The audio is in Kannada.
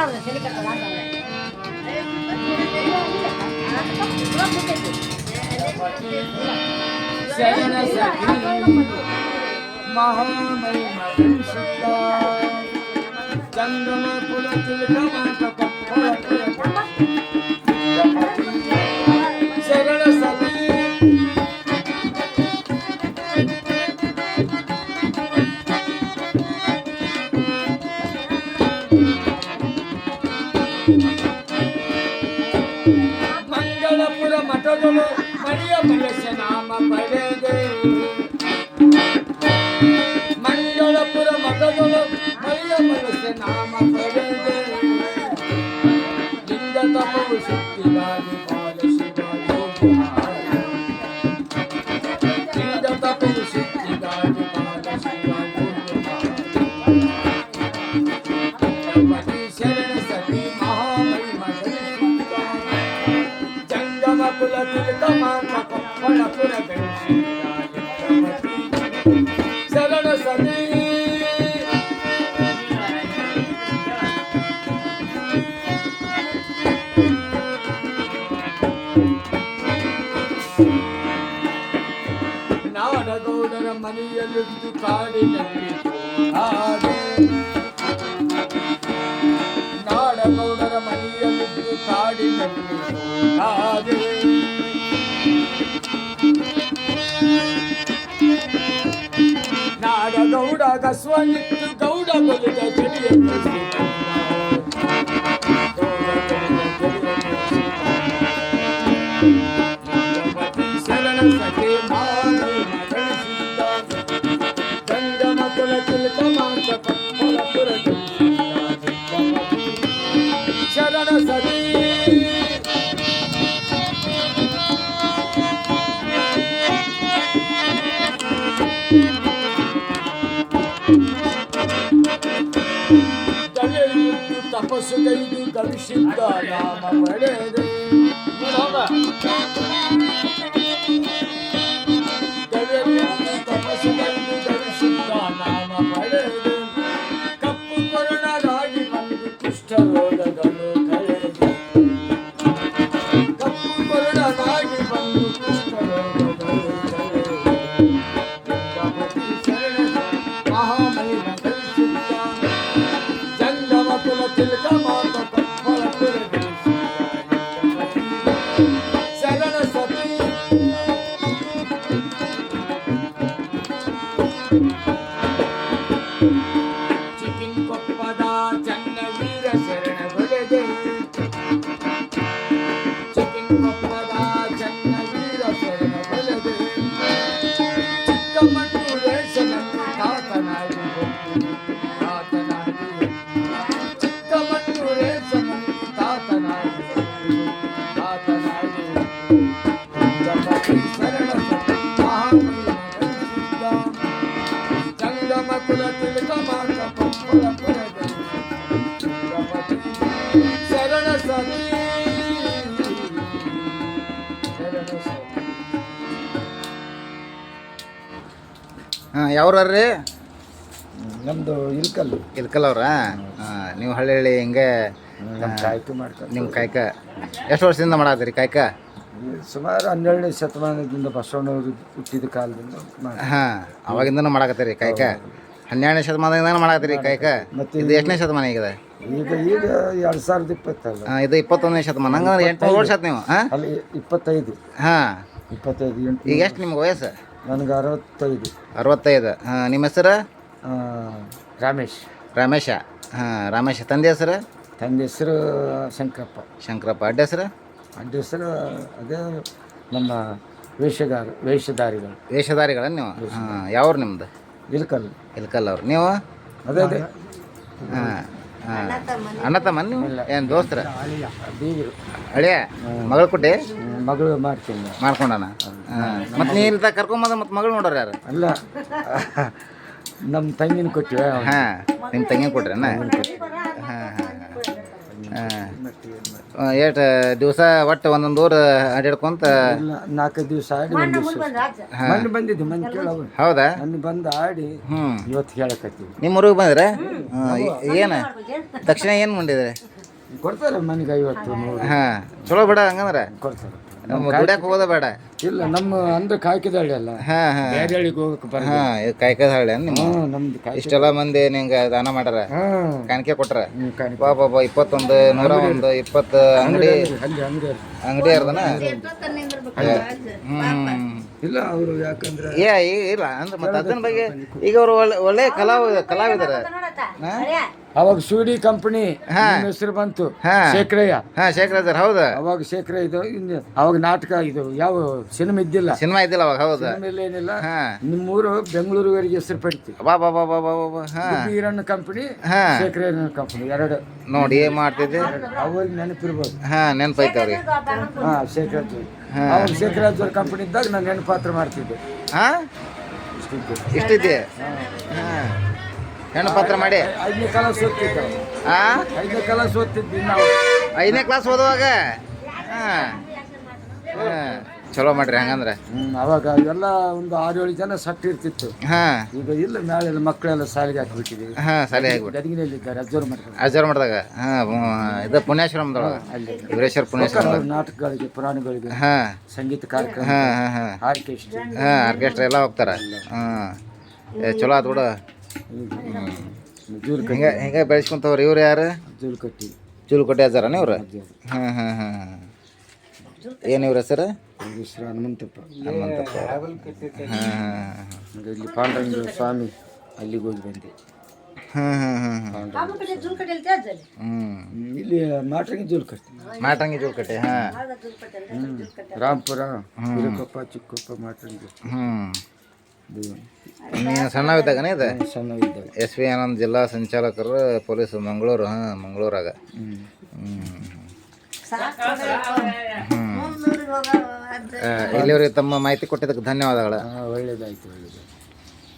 Mahamai Mahamai Mahamai Mahamai চলো ನಾಡಗೌಡರ ಮನೆಯಲ್ಲಿದ್ದು ಕಾಡಿನಲ್ಲಿ ನಾಡಗೌಡರ ಮನೆಯಲ್ಲಿ ಕಾಡಿನಲ್ಲಿ ನಾಡಗೌಡ ಕಸ್ವನಿತ್ತು ಗೌಡ ಬಲಿದ ಜಡಿಯನ್ನು ತಲೆಯಿಟ್ಟು ತಪಸ್ಸು ಕೈದು ಗಳಿಸಿದ್ದ ನಾಮ ಪಡೆದೆ ಹಾಂ ಯಾವ್ರಿ ನಮ್ದು ಇಲ್ಕಲ್. ಇಲ್ಕಲ್ ಅವ್ರ? ಹಾಂ ನೀವು ಹಳ್ಳಿ ಹಳ್ಳಿ ಹಿಂಗೆ ಮಾಡ್ಕೊಂಡು ನಿಮ್ಮ ಕಾಯ್ಕ. ಎಷ್ಟು ವರ್ಷದಿಂದ ಮಾಡತ್ತೀರಿ ಕಾಯ್ಕ? ಸುಮಾರು ಹನ್ನೆರಡನೇ ಶತಮಾನದಿಂದ ಬಸವಣ್ಣವ್ರು ಹುಟ್ಟಿದ ಕಾಲದಿಂದ ಹಾಂ ಅವಾಗಿಂದನೂ ಮಾಡಾಕತ್ತೀರಿ ಕಾಯ್ಕ. ಹನ್ನೆರಡನೇ ಶತಮಾನದಿಂದ ಮಾಡಕತ್ತೀರಿ ಕಾಯ್ಕ. ಮತ್ತೆ ಇದು ಎಷ್ಟನೇ ಶತಮಾನ ಈಗ? ಈಗ ಈಗ ಎರಡು ಸಾವಿರದ ಇಪ್ಪತ್ತಲ್ಲ. ಹಾಂ ಇದು ಇಪ್ಪತ್ತೊಂದನೇ ಶತಮಾನ. ಹಂಗಂದ್ರೆ ಎಂಟು ವರ್ಷ ಆಯ್ತು ನೀವು ಹಾಂ? ಅಲ್ಲಿ ಇಪ್ಪತ್ತೈದು. ಹಾಂ. ಇಪ್ಪತ್ತೈದು ಈಗ ಎಷ್ಟು ನಿಮ್ಗೆ ವಯಸ್ಸು? ನನಗೆ ಅರವತ್ತೈದು. ಅರವತ್ತೈದು. ಹಾಂ ನಿಮ್ಮ ಹೆಸರು? ರಮೇಶ್. ರಮೇಶ. ಹಾಂ ರಮೇಶ ತಂದೆ ಹೆಸರು? ತಂದೆ ಹೆಸರು ಶಂಕರಪ್ಪ. ಶಂಕರಪ್ಪ. ಅಡ್ಡ ಹೆಸರು? ಅಡ್ಡ ಹೆಸರು ಅದೇ ನಮ್ಮ ವೇಷಗಾರ ವೇಷಧಾರಿಗಳು. ವೇಷಧಾರಿಗಳ ನೀವು? ಹಾಂ ಯಾವ್ರು ನಿಮ್ಮದು ಇಲ್ಕಲ್. ಇಲ್ಕಲ್ ಅವ್ರು. ನೀವು? ಅದೇ ಅದೇ. ಹಾಂ ಹಾಂ. ಅಣ್ಣ ತಮ್ಮ ನೀವು? ಏನು ದೋಸ್ತರ? ಅಳಿಯ. ಹಳೆಯ ಮಗಳ ಕೊಟ್ಟೆ? ಮಗಳು ಮಾಡ್ತೀನಿ. ನಾನು. ಮತ್ತು ನೀರು ಇದ್ದಾಗ ಕರ್ಕೊಂಬಂದ ಮತ್ತು ಮಗಳು ನೋಡೋರು ಯಾರು? ಅಲ್ಲ ನಮ್ಮ ತಂಗಿನ ಕೊಟ್ಟಿವೆ ಹಾಂ ನಿಮ್ಮ ತಂಗಿನ ಕೊಟ್ರೇನ? ಹಾಂ ಎಷ್ಟು ದಿವಸ ಒಟ್ಟು ಒಂದೊಂದು ಊರು ಅಡ್ಯಾಡ್ಕೊಂತ? ಇಲ್ಲ ನಾಲ್ಕೈದು ದಿವಸ ಆಡಿ ಒಂದು ದಿವಸ. ಮೊನ್ನೆ ಬಂದಿದ್ದು ಮೊನ್ನೆ ಹೌದಾ? ಮೊನ್ನೆ ಬಂದು ಆಡಿ ಹ್ಞೂ ಇವತ್ತು ಹೇಳಕತ್ತೀವಿ ನಿಮ್ಮ ಊರಿಗೆ ಬಂದ್ರೆ ಏನು? ತಕ್ಷಣ ಏನು ಮಾಡಿದ್ರೆ? ಕೊಡ್ತಾರೆ ಮನೆಗೆ ಐವತ್ತು ಹಾಂ ಚಲೋ ಬಿಡ ಹಂಗಂದ್ರೆ? ಕೊಡ್ತಾರೆ. ದುಡ್ಯಾಕ ಹೋದ ಬೇಡ. ಇಲ್ಲ ನಮ್ಮ ಅಂದ್ರೆ ಕಾಯ್ಕಿದಳ್ಳಿ ಅಲ್ಲ. ಹಾಂ ಹಾಂ. ಬೇರೆ ಹಳ್ಳಿಗೆ ಹೋಗಕ್ಕೆ ಬರ ಹಾ ಇದು ಕಾಯ್ಕದ ಹಳ್ಳಿ ನಿಮ್ಮ ಹ್ಞೂ ನಮ್ದು ಕಾಯ್ ಇಷ್ಟೆಲ್ಲ ಮಂದಿ ನಿಂಗೆ ದಾನ ಮಾಡ್ಯಾರ? ಹಾಂ. ಕಾಣಿಕೆ ಕೊಟ್ರ? ಬಾ ಬಾ ಇಪ್ಪತ್ತೊಂದು ನೂರ ಒಂದು ಇಪ್ಪತ್ತು ಅಂಗಡಿ ಅಲ್ಲಿ ಅಂಗಡಿ ಅಂಗಡಿ ಅರ್ದನ ಹ್ಮ್. ಇಲ್ಲ ಅವರು ಯಾಕಂದ್ರೆ ಏ ಈ- ಇಲ್ಲ ಅಂದ್ರೆ ಮತ್ತೆ ಅದನ್ನ ಬಗ್ಗೆ ಈಗ ಅವರು ಒಳ್ಳೆ ಒಳ್ಳೆ ಕಲಾವಿದ ಕಲಾವಿದರ ಅವಾಗ ಸೂಡಿ ಕಂಪನಿ ಹೆಸರು ಬಂತು. ಹಾ. ಶೇಖರಯ್ಯ. ಹಾ ಶೇಖರ್ ಸರ್ ಹೌದಾ. ಅವಾಗ ಶೇಖರ ಇದು ಇನ್ನು ಅವಾಗ ನಾಟಕ ಇದು ಯಾವ ಸಿನಿಮಾ ಇದ್ದಿಲ್ಲ. ಸಿನಿಮಾ ಇದ್ದಿಲ್ಲ ಅವಾಗ ಹೌದು. ಸಿನಿಮಾ ಏನಿಲ್ಲ. ಹಾ. ನಿಮ್ಮೂರು ಬೆಂಗಳೂರುವರೆಗೆ ಹೆಸರು ಪಡಿತು. ಬಾ ಬಾ ಬಾ ಬಾ ಬಾ ಬಾ ಹಾ. ಕಂಪನಿ ಹಾ. ಶೇಖರಯ್ಯನ ಕಂಪನಿ ಎರಡು. ನೋಡಿ ಏನ್ ಮಾಡ್ತಿದ್ದೆ? ಅವ್ರಿಗೆ ನೆನಪಿರ್ಬೋದು. ಹಾ ನೆನ್ಪೈತೆ ಅವ್ರಿಗೆ. ಹಾ ಶೇಖರಾಜ್ ಅವಾಗ ಶೇಖರಾಜ್ ಅವ್ರ ಕಂಪನಿ ಇದ್ದಾಗ ನಾನು ನೆನಪಾತ್ರ ಮಾಡ್ತಿದ್ದೆ. ಹಾ? ಇಷ್ಟಿದ್ದು. ಇಷ್ಟಿದ್ದೆ ಹಾ. ಹೆಣ್ಣು ಪತ್ರ ಮಾಡಿ. ಐದನೇ ಕಾಲ ಓದ್ತಿದ್ದ ಆ? ಐದನೇ ಓದ್ತಿದ್ವಿ ನಾವು. ಐದನೇ ಕ್ಲಾಸ್ ಓದುವಾಗ? ಹಾಂ. ಹಾ. ಚಲೋ ಮಾಡ್ರಿ ಹಂಗಂದ್ರೆ. ಅವಾಗ ಎಲ್ಲ ಒಂದು ಆರು ಏಳು ಜನ ಸಟ್ ಇರ್ತಿತ್ತು. ಹಾ. ಈಗ ಇಲ್ಲ ನಾಳೆಲ್ಲ ಮಕ್ಕಳೆಲ್ಲ ಸಾಲಿಗೆ ಹಾಕಿಬಿಟ್ಟಿದ್ದೀವಿ ಹಾ ಗದಗಿನಲ್ಲಿ ಇದ್ದಾರೆ ಆಚಾರ ಮಾಡಿದಾಗ ಹಾ ಹ್ಮ್, ಇದು ಪುಣ್ಯಾಶ್ರಮದೊಳಗೆ. ಅಲ್ಲಿ. ವೀರೇಶ್ವರ ಪುಣ್ಯಾಶ್ರಮ. ನಾಟಕಗಳಿಗೆ ಪುರಾಣಗಳಿಗೆ ಹಾಂ. ಸಂಗೀತ ಕಾರ್ಯಕ್ರಮ ಹಾಂ ಹಾಂ. ಹಾಂ ಆರ್ಕೆಸ್ಟ್ರಾ. ಹಾಂ ಆರ್ಕೆಸ್ಟ್ರಾ ಎಲ್ಲ ಹೋಗ್ತಾರೆ. ಹಾಂ. ಏ ಚಲೋ ಆತು ಬಿಡು. ಹಿಂಗ ಹಿಂಗ ಬೆಳೆಸ್ಕೊಂತವ್ರಿ ಇವ್ರು ಯಾರು? ಜೂಲ್ ಕಟ್ಟಿ ಚೂಲ್ಕೊಟ್ಟೆ ಅಜ್ಜಾರನ ಇವ್ರು ಹಾಂ ಹಾಂ ಹಾಂ ಏನು ಇವ್ರ ಹೆಸರು? ಹನುಮಂತಪ್ಪ. ಹನುಮಂತಪ್ಪ. ಹಾಂ ಹಾಂ ಇಲ್ಲಿ ಪಾಂಡುರಂಗ ಸ್ವಾಮಿ ಅಲ್ಲಿಗೆ ಹೋಗಿ ಬಂದೆ. ಹಾಂ ಹಾಂ ಹಾಂ ಹಾಂ. ಹ್ಞೂ ಹ್ಮ್, ಇಲ್ಲಿ ಮಾಟ್ರಂಗಿ ಜೂಲ್ ಕಟ್ಟೆ ಮಾಟಂಗಿ ಚೂಲ್ಕಟ್ಟೆ ಹಾಂ ರಾಮ್ಪುರ ಚಿಕ್ಕಪ್ಪ ಚಿಕ್ಕೊಪ್ಪ ಮಾಟ್ರಂಗಿ. ಹ್ಞೂ ನೀನು ಸಣ್ಣವಿದ್ದಾಗನೇ ಇದೆ. ಸಣ್ಣವಿದ್ದಾಗ ಎಸ್ ವಿ ಆನಂದ್ ಜಿಲ್ಲಾ ಸಂಚಾಲಕರು ಪೊಲೀಸ್ ಮಂಗಳೂರು ಹಾಂ ಮಂಗಳೂರಾಗ. ಹ್ಮ್. ಹ್ಞೂ ಇಲ್ಲಿವರೆಗೆ ತಮ್ಮ ಮಾಹಿತಿ ಕೊಟ್ಟಿದ್ದಕ್ಕೆ ಧನ್ಯವಾದಗಳು. ಒಳ್ಳೇದಾಯ್ತು.